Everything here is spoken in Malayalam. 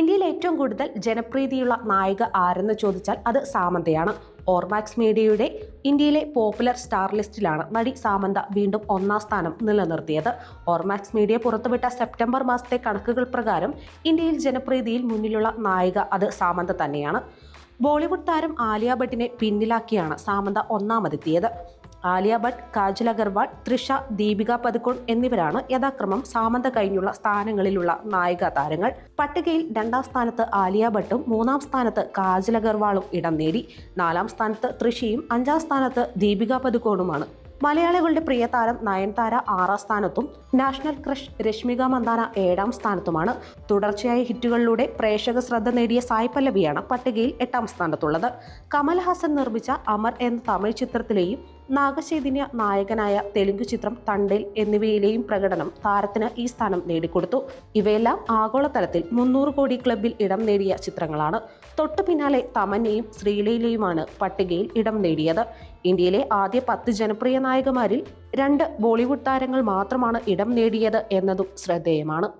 ഇന്ത്യയിൽ ഏറ്റവും കൂടുതൽ ജനപ്രീതിയുള്ള നായിക ആരെന്ന് ചോദിച്ചാൽ അത് സാമന്തയാണ്. ഓർമാക്സ് മീഡിയയുടെ ഇന്ത്യയിലെ പോപ്പുലർ സ്റ്റാർ ലിസ്റ്റിലാണ് നടി സാമന്ത വീണ്ടും ഒന്നാം സ്ഥാനം നിലനിർത്തിയത്. ഓർമാക്സ് മീഡിയ പുറത്തുവിട്ട സെപ്റ്റംബർ മാസത്തെ കണക്കുകൾ പ്രകാരം ഇന്ത്യയിൽ ജനപ്രീതിയിൽ മുന്നിലുള്ള നായിക അത് സാമന്ത തന്നെയാണ്. ബോളിവുഡ് താരം ആലിയ ഭട്ടിനെ പിന്നിലാക്കിയാണ് സാമന്ത ഒന്നാമതെത്തിയത്. ആലിയ ഭട്ട് കാജൽ അഗർവാൾ തൃഷ ദീപിക പതുക്കോൺ എന്നിവരാണ് യഥാക്രമം സാമന്ത കഴിഞ്ഞുള്ള സ്ഥാനങ്ങളിലുള്ള നായിക താരങ്ങൾ. പട്ടികയിൽ രണ്ടാം സ്ഥാനത്ത് ആലിയ ഭട്ടും മൂന്നാം സ്ഥാനത്ത് കാജൽ അഗർവാളും ഇടം നേടി. നാലാം സ്ഥാനത്ത് തൃഷയും അഞ്ചാം സ്ഥാനത്ത് ദീപിക പതുക്കോണുമാണ് മലയാളികളുടെ പ്രിയ താരം നയൻതാര ആറാം സ്ഥാനത്തും നാഷണൽ ക്രഷ് രശ്മിക മന്ദാന ഏഴാം സ്ഥാനത്തുമാണ്. തുടർച്ചയായ ഹിറ്റുകളിലൂടെ പ്രേക്ഷക ശ്രദ്ധ നേടിയ സായ് പല്ലവിയാണ് പട്ടികയിൽ എട്ടാം സ്ഥാനത്തുള്ളത്. കമൽഹാസൻ നിർമ്മിച്ച അമർ എന്ന തമിഴ് ചിത്രത്തിലെയും നാഗചൈതന്യ നായകനായ തെലുങ്ക് ചിത്രം തണ്ടേൽ എന്നിവയിലെയും പ്രകടനം താരത്തിന് ഈ സ്ഥാനം നേടിക്കൊടുത്തു. ഇവയെല്ലാം ആഗോളതലത്തിൽ മുന്നൂറ് കോടി ക്ലബിൽ ഇടം നേടിയ ചിത്രങ്ങളാണ്. തൊട്ടു പിന്നാലെ തമന്നയും ശ്രീലയിലെയുമാണ് പട്ടികയിൽ ഇടം നേടിയത്. ഇന്ത്യയിലെ ആദ്യ പത്ത് ജനപ്രിയ നായകമാരിൽ രണ്ട് ബോളിവുഡ് താരങ്ങൾ മാത്രമാണ് ഇടം നേടിയത് എന്നതും ശ്രദ്ധേയമാണ്.